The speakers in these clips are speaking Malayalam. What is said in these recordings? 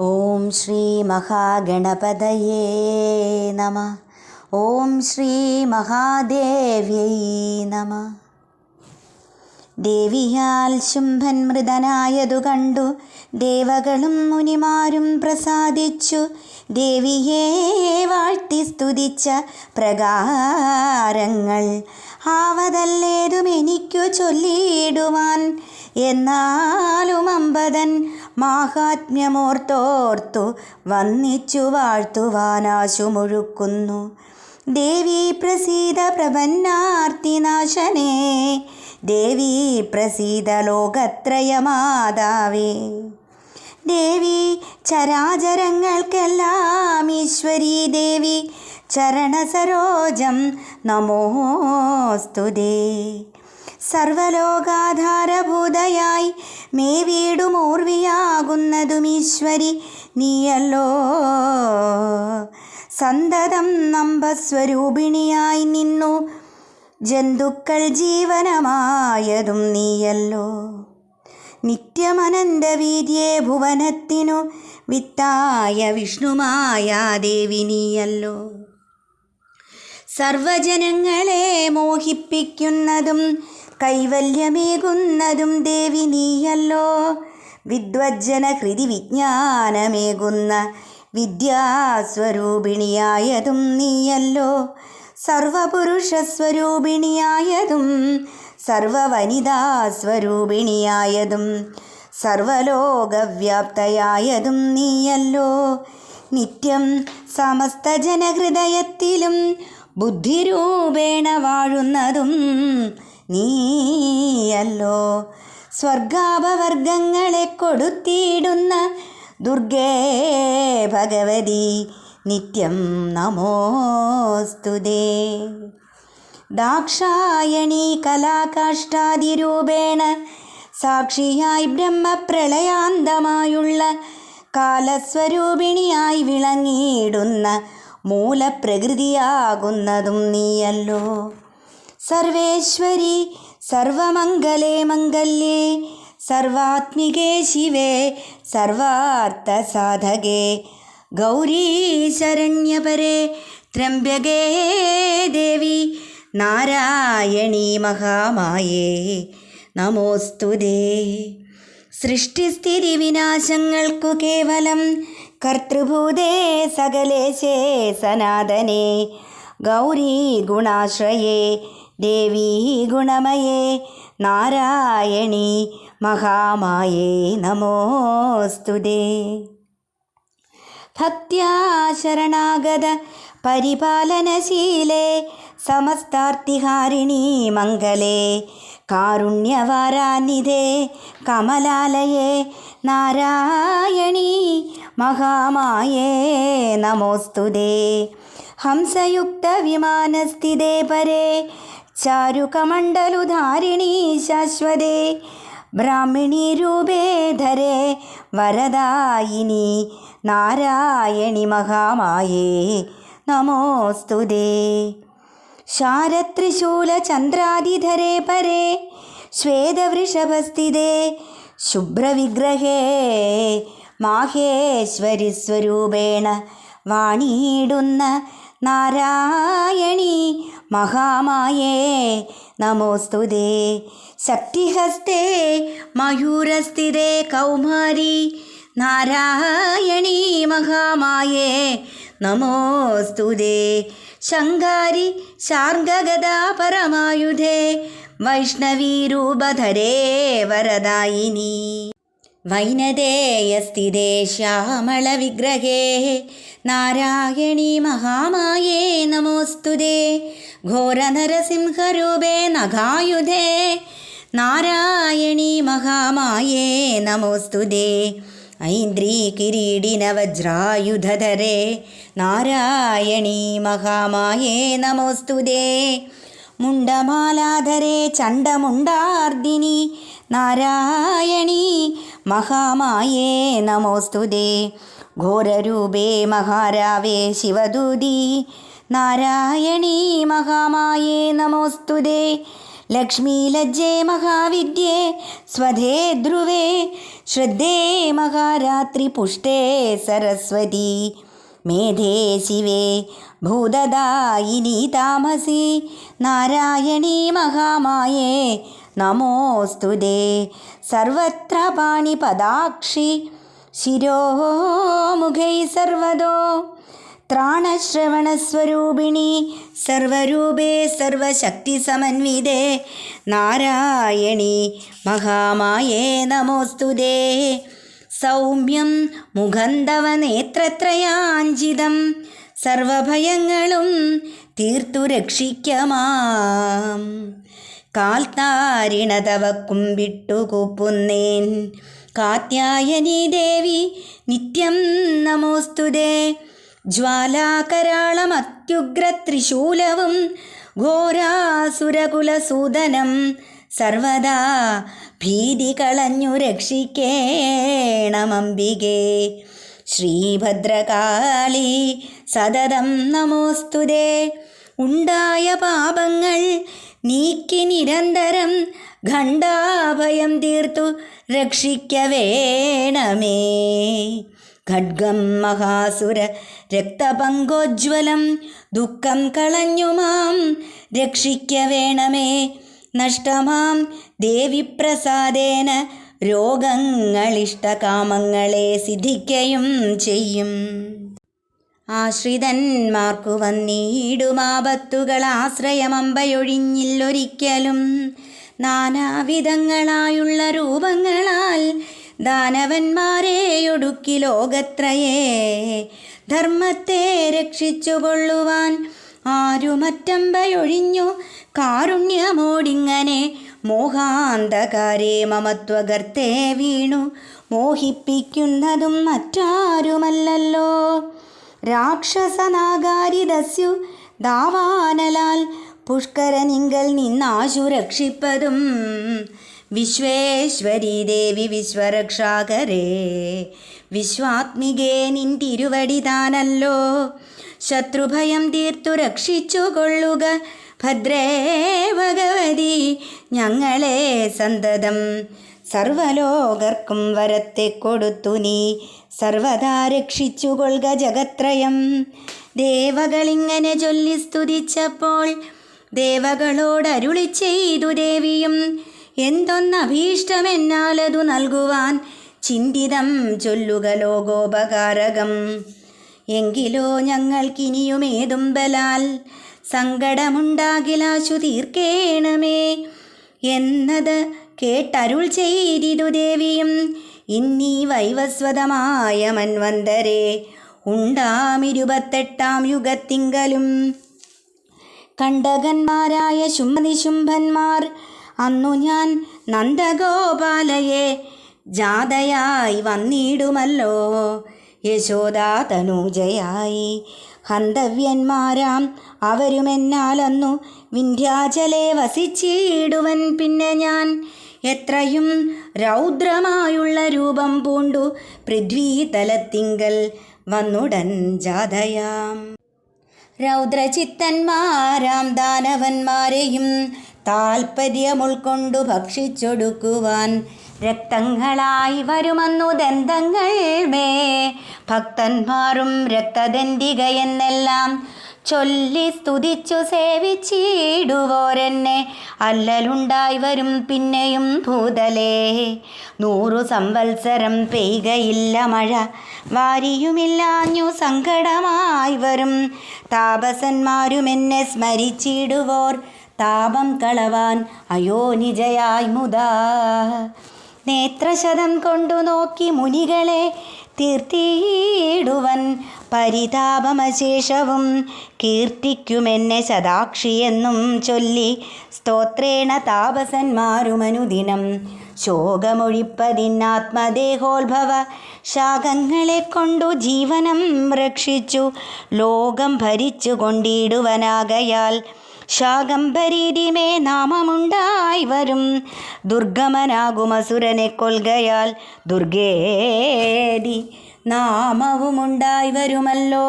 ഓം ശ്രീ മഹാഗണപതയേ നമ. ഓം ശ്രീ മഹാദേവ്യൈ നമ. ദേവിയാൽ ശുംഭൻ മൃതനായതു കണ്ടു. ദേവകളും മുനിമാരും പ്രസാദിച്ചു. ദേവിയേ വാഴ്ത്തി സ്തുതിച്ച പ്രകാരങ്ങൾ ആവതല്ലേതും എനിക്കു ചൊല്ലിയിടുവാൻ. എന്നാലും അമ്പതൻ മാഹാത്മ്യമോർത്തോർത്തു വന്നിച്ചു വാഴ്ത്തുവാനാശു മുഴുക്കുന്നു ദേവി പ്രസീത പ്രപന്നാർത്തിനാശനേ ദേവി പ്രസീത ലോകത്രയമാതാവേ. ദേവി ചരാചരങ്ങൾക്കെല്ലാം ഈശ്വരീ ദേവി ചരണസരോജം നമോസ്തുതേ. സർവലോകാധാരഭൂതയായി മേ ഓർവിയാകുന്നതും ഈശ്വരി നീയല്ലോ. സന്തതം നമ്പസ്വരൂപിണിയായി നിന്നു. ജന്തുക്കൾ ജീവനമായതും നീയല്ലോ. നിത്യമനന്തവീര്യെ ഭുവനത്തിനു വിത്തായ വിഷ്ണുമായ ദേവി നീയല്ലോ. സർവജനങ്ങളെ മോഹിപ്പിക്കുന്നതും കൈവല്യമേകുന്നതും ദേവി നീയല്ലോ. വിദ്വജ്ജന ഹൃതി വിജ്ഞാനമേകുന്ന വിദ്യാസ്വരൂപിണിയായതും നീയല്ലോ. സർവപുരുഷസ്വരൂപിണിയായതും സർവവനിതാസ്വരൂപിണിയായതും സർവലോകവ്യാപ്തയായതും നീയല്ലോ. നിത്യം സമസ്ത ജനഹൃദയത്തിലും ബുദ്ധിരൂപേണ വാഴുന്നതും നീയല്ലോ. സ്വർഗാപവർഗങ്ങളെ കൊടുത്തിടുന്ന ദുർഗേ ഭഗവതി നിത്യം നമോസ്തുതേ. ദാക്ഷായണി കലാകാഷ്ടാതിരൂപേണ സാക്ഷിയായി ബ്രഹ്മപ്രളയാന്തമായുള്ള കാലസ്വരൂപിണിയായി വിളങ്ങിയിടുന്ന മൂലപ്രകൃതിയാകുന്നതും നീയല്ലോ. സർവേശ്വരി സർവമംഗലേ മംഗല്യേ സർവാത്മികേ ശിവേ സർവാർത്ഥസാധകേ. ഗൗരീ ശരണ്യപരേ ത്രംബ്യകേ ദേവി നാരായണീ മഹാമായേ. നമോസ്തുതേ സൃഷ്ടിസ്ഥിതി വിനാശങ്ങൾക്കു കേവലം കർത്തൃഭൂതേ സകലേശേ സനാതനേ. ഗൗരീ ഗുണാശ്രയേ ദേവീ ഗുണമയേ നാരായണി മഹാമായേ നമോസ്തുതേ ഭക്ത്യാ പരിപാലനശീലേ സമസ്താർത്തിഹാരിണി മംഗലേ കാരുണ്യവാരാനിധേ കമലാലയേ നാരായണി മഹാമായേ നമോസ്തുതേ ഹംസയുക്തവിമാനസ്ഥിതേ പരേ ചാരുകമണ്ഡലുധാരിണീ ശാശ്വതേ ബ്രാഹ്മിണീ രൂപേ ധരേ വരദായിനി നാരായണി മഹാമായേ നമോസ്തുതേ ശാരത്രിശൂലചന്ദ്രാതിധരേ പരേ ശ്വേതവൃഷഭസ്ഥിതേ ശുഭ്രവിഗ്രഹേ മാഹേശ്വരി സ്വരൂപേണ വാണിയിടുന്ന നാരായണി മഹാമായേ നമോസ്തുതേ. ശക്തിഹസ്തേ മയൂരസ്ഥിതേ കൗമാരി നാരായണി മഹാമായേ നമോസ്തുതേ. ശങ്കാരി ശാർഗഗദാ പരമായുധേ വൈഷ്ണവീരൂപധരേ വരദായിനി. വൈനദേയസ്ഥിതേ നാരായണി മഹാമായേ നമോസ്തുതേ. ഘോരനരസിംഹരൂപേ നഖായുധേ. നാരായണി മഹാമായേ നമോസ്തുതേ. ഐന്ദ്രീ കിരീടിന വജ്രായുധരേ നാരായണി മഹാമായേ നമോസ്തുതേ. മുണ്ടമാലാധരേ ചണ്ഡമുണ്ടാർദിനി നാരായണീ മഹാമായേ നമോസ്തുതേ ഘോരരൂപേ മഹാരാവേ ശിവദൂതി നാരായണീ മഹാമായേ നമോസ്തുതേ ലക്ഷ്മീലജ്ജേ മഹാവിദ്യേ സ്വധേ ധ്രുവേ ശ്രദ്ധേ മഹാരാത്രി പുഷ്ടേ സരസ്വതി. മേധേ ശിവേ ഭൂതദായിനി താമസി നാരായണീ മഹാമായേ നമോസ്തുതേ സർവത്ര പാണിപദാക്ഷി ശിരോമുഖൈ സർവദോ. ത്രാണശ്രവണസ്വരൂപിണി. സർവരൂപേ സർവശക്തി സമന്വിതേ നാരായണി മഹാമായേ നമോസ്തുതേ സൗമ്യം മുഖന്തവ നേത്രത്രയാഞ്ചിതം സർവഭയങ്ങളും തീർത്തു രക്ഷിക്കമാം. കാൽത്താരിണതവ കുമ്പിട്ടു കൂപ്പുന്നേൻ. കാത്യായനി ദേവി നിത്യം നമോസ്തുതേ ജ്വാലാകരാളമത്യുഗ്രത്രിശൂലവും ഘോരാസുരകുലസൂദനം സർവദാ ഭീതി കളഞ്ഞു രക്ഷിക്കേണമംബികേ ശ്രീഭദ്രകാളി സതതം നമോസ്തുതേ ഉണ്ടായ പാപങ്ങൾ നീക്കി നിരന്തരം ഖണ്ഡാഭയം തീർത്തു രക്ഷിക്ക വേണമേ. ഖഡ്ഗം മഹാസുര രക്തപങ്കോജ്വലം ദുഃഖം കളഞ്ഞു മാം രക്ഷിക്ക വേണമേ. നഷ്ടമാം ദേവിപ്രസാദേന രോഗങ്ങളിഷ്ടകാമങ്ങളെ സിദ്ധിക്കയും ചെയ്യും. ആശ്രിതന്മാർക്കു വന്നിടുമാപത്തുകൾ ആശ്രയമമ്പയൊഴിഞ്ഞില്ലൊരിക്കലും നാനാവിധങ്ങളായുള്ള രൂപങ്ങളാൽ ദാനവന്മാരെയൊടുക്കി ലോകത്രയേ. ധർമ്മത്തെ രക്ഷിച്ചുകൊള്ളുവാൻ ആരുമറ്റമ്പയൊഴിഞ്ഞു കാരുണ്യമോടിങ്ങനെ മോഹാന്തകാരെ മമത്വകർത്തേ വീണു. മോഹിപ്പിക്കുന്നതും മറ്റാരുമല്ലല്ലോ. രാക്ഷസനാഗാരിദസ്യു ദാവാനലാൽ പുഷ്കരനിങ്കൽ നിന്നാശു രക്ഷിപ്പതും. വിശ്വേശ്വരി ദേവി വിശ്വരക്ഷാകരേ വിശ്വാത്മികേ നിൻ തിരുവടി താനല്ലോ. ശത്രുഭയം തീർത്തു രക്ഷിച്ചു കൊള്ളുക ഭദ്രേ ഭഗവതി ഞങ്ങളെ സന്തതം സർവലോകർക്കും വരത്തെ കൊടുത്തു നീ. സർവതാ രക്ഷിച്ചു കൊള്ളുക ജഗത്രയം. ദേവകളിങ്ങനെ ചൊല്ലി സ്തുതിച്ചപ്പോൾ ദേവകളോട് അരുളി ചെയ്തു ദേവിയും. എന്തൊന്നഭീഷ്ടമെന്നാലതു നൽകുവാൻ ചിന്തിതം ചൊല്ലുക ലോകോപകാരകം. എങ്കിലോ ഞങ്ങൾക്കിനിയുമേതും ബലാൽ. സങ്കടമുണ്ടാകിലാശു തീർക്കേണമേ. എന്നത് കേട്ടരുൾ ചെയ്തിതു ദേവിയും. ഇന്നീ വൈവസ്വതമായ മൻവന്തരെ ഉണ്ടാമിരുപത്തെട്ടാം യുഗത്തിങ്കലും. കണ്ടകന്മാരായ ശുംഭനിശുംഭന്മാർ അന്നു ഞാൻ നന്ദഗോപാലയെ ജാതയായി വന്നിടുമല്ലോ. യശോദാ തനൂജയായി. ഹന്തവ്യന്മാരാം അവരുമെന്നാലന്നു വിന്ധ്യാചലെ വസിച്ചിടുവൻ പിന്നെ ഞാൻ. എത്രയും രൗദ്രമായുള്ള രൂപം പൂണ്ടു പൃഥ്വീതലത്തിങ്കൽ വന്നുടൻ ജാതയാം. രൗദ്രചിത്തന്മാരാം ദാനവന്മാരെയും താൽപ്പര്യം ഉൾക്കൊണ്ടു ഭക്ഷിച്ചൊടുക്കുവാൻ രക്തങ്ങളായി വരുമെന്നു ദന്തങ്ങൾ മേ. ഭക്തന്മാരും രക്തദണ്ഡിക എന്നെല്ലാം ചൊല്ലി സ്തുതിച്ചു സേവിച്ചിടുവോരെന്നെ. അല്ലലുണ്ടായി വരും പിന്നെയും ഭൂതലേ നൂറു സംവത്സരം പെയ്കയില്ല മഴ. വാരിയുമില്ലാഞ്ഞു സങ്കടമായി വരും. താപസന്മാരും എന്നെ സ്മരിച്ചിടുവോർ. താപം കളവാൻ അയോ അയോനിജയായി മുതാ. നേത്രശതം കൊണ്ടു നോക്കി മുനികളെ. തീർത്തിയിടുവൻ പരിതാപമശേഷവും കീർത്തിക്കുമെന്നെ ശതാക്ഷിയെന്നും ചൊല്ലി സ്തോത്രേണ താപസന്മാരുമനുദിനം. ശോകമൊഴിപ്പതിനാത്മദേഹോത്ഭവ ശാഖങ്ങളെ കൊണ്ടു ജീവനം രക്ഷിച്ചു ലോകം ഭരിച്ചു കൊണ്ടിടുവനാകയാൽ ശാകംഭരീതിമേ നാമമുണ്ടായി വരും. ദുർഗമനാകുമസുരനെ കൊൽകയാൽ ദുർഗേതി നാമവുമുണ്ടായി വരുമല്ലോ.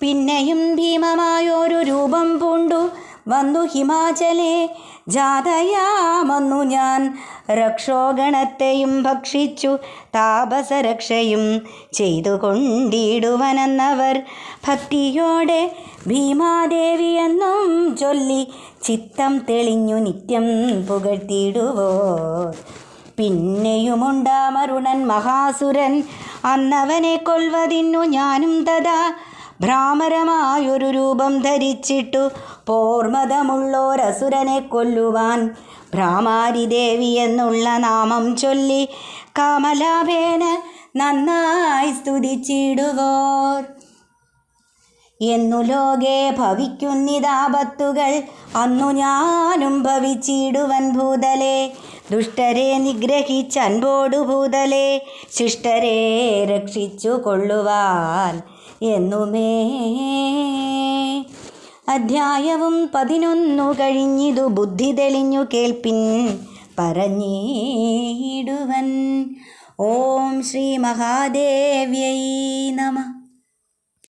പിന്നെയും ഭീമമായൊരു രൂപം പൂണ്ടു. വന്നു ഹിമാചലേ ജാതയാമന്നു ഞാൻ. രക്ഷോഗണത്തെയും ഭക്ഷിച്ചു താപസരക്ഷയും ചെയ്തുകൊണ്ടിടുവനെന്നവർ ഭക്തിയോടെ ഭീമാദേവി എന്നും ചൊല്ലി ചിത്തം തെളിഞ്ഞു നിത്യം പുകഴ്ത്തിയിടുവോ? പിന്നെയുമുണ്ടാമരുണൻ മഹാസുരൻ അന്നവനെ കൊൽവതിന്നു ഞാനും തഥാ ഭ്രാമരമായൊരു രൂപം ധരിച്ചിട്ടു പോർമതമുള്ളോരസുരനെ കൊല്ലുവാൻ ഭ്രാമാരി ദേവി എന്നുള്ള നാമം ചൊല്ലി കാമലാഭേന നന്നായി സ്തുതിച്ചിടുവോർ. എന്നു ലോകെ ഭവിക്കുന്നിതാപത്തുകൾ അന്നു ഞാനും ഭവിച്ചിടുവൻ ഭൂതലെ. ദുഷ്ടരെ നിഗ്രഹിച്ചൻപോടു ഭൂതലെ. ശിഷ്ടരെ രക്ഷിച്ചു കൊള്ളുവാൻ എന്നുമേ. അധ്യായവും പതിനൊന്നു കഴിഞ്ഞിതു ബുദ്ധി തെളിഞ്ഞു കേൾപ്പിൻ പറഞ്ഞിടുവൻ. ഓം ശ്രീ മഹാദേവ്യൈ